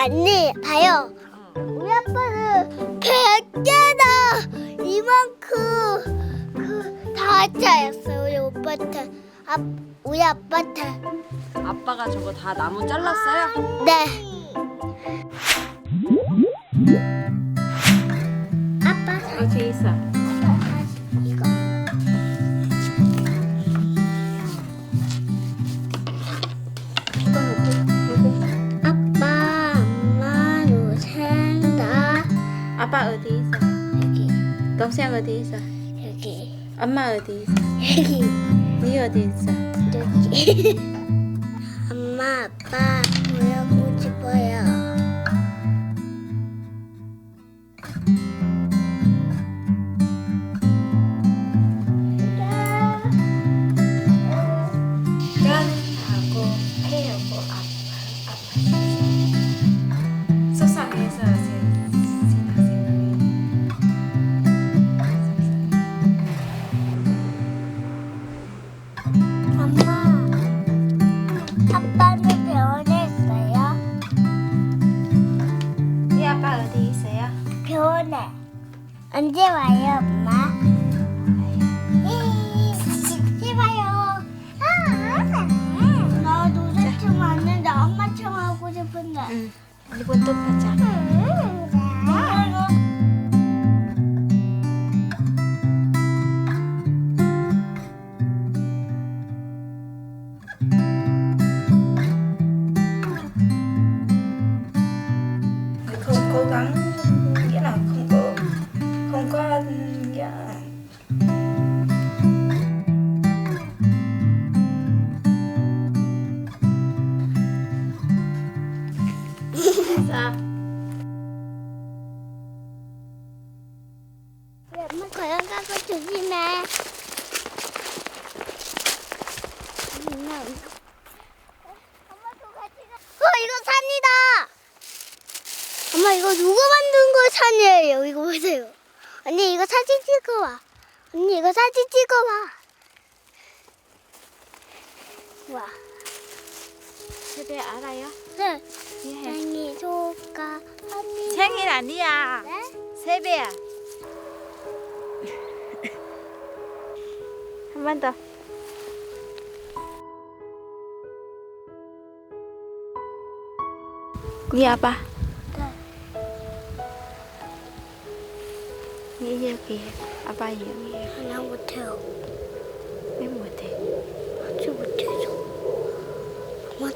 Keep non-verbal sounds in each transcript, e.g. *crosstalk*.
언니 봐요. 우리 아빠는 100개나 이만큼 그 다 짜였어요 우리 오빠한테. 아, 우리 아빠한테. 아빠가 저거 다 나무 잘랐어요? 네. 아빠. 사 여기 있어. 이거 아빠 어디 있어? 여기 동생 어디 있어? 여기 엄마 어디 있어? 여기 니 어디 있어? 여기 *laughs* 엄마 아빠 보고 싶어요 아빠 어디 있어요? 병원에 언제 와요 엄마? 언제 와요? 나 노래춤 왔는데 엄마 춤 하고 싶은데 응. 또 보자. 엄마 고양 가고 조심해. 엄마 어 이거 산이다. 엄마 이거 누가 만든 거 산이에요? 이거 보세요. 언니 이거 사진 찍어와. 언니 이거 사진 찍어와. 와. 세배 알아요? 네. 예. 생일 축하합니다. 생일 아니야 네? 세배야 한번 더. 니 아빠. 네. 니 여기. 아빠 여기. 하나 못해요. 왜 못해? 하지 못해서. 엄마,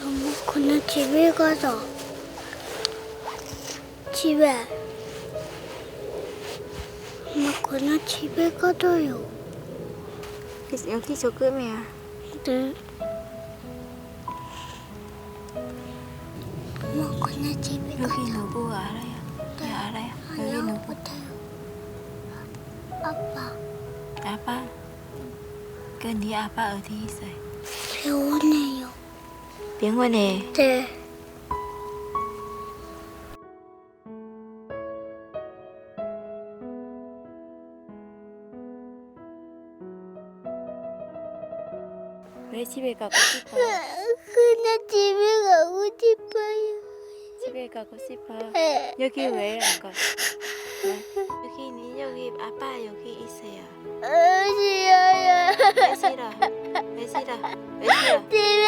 엄마 그냥 집에 가서. 집에. 엄마 그냥 집에 가둬요. 여기 조금이야. 네. 엄마 그냥 집에 가서. 여기 누구 알아요? 네 알아요. 여기 아니요 누구? 못해요. 아빠 아빠. 그 네 아빠 어디 있어요? 병원에요. 병원에. 네. 왜 집에 가고 싶어? 그냥 집에 가고 싶어요. 집에 가고 싶어. 네. 여기 왜 안 가? 어? 여기 여기 아빠 여기 있어요. 아, 싫어요. 왜 싫어? 왜 싫어? 왜 싫어? 집에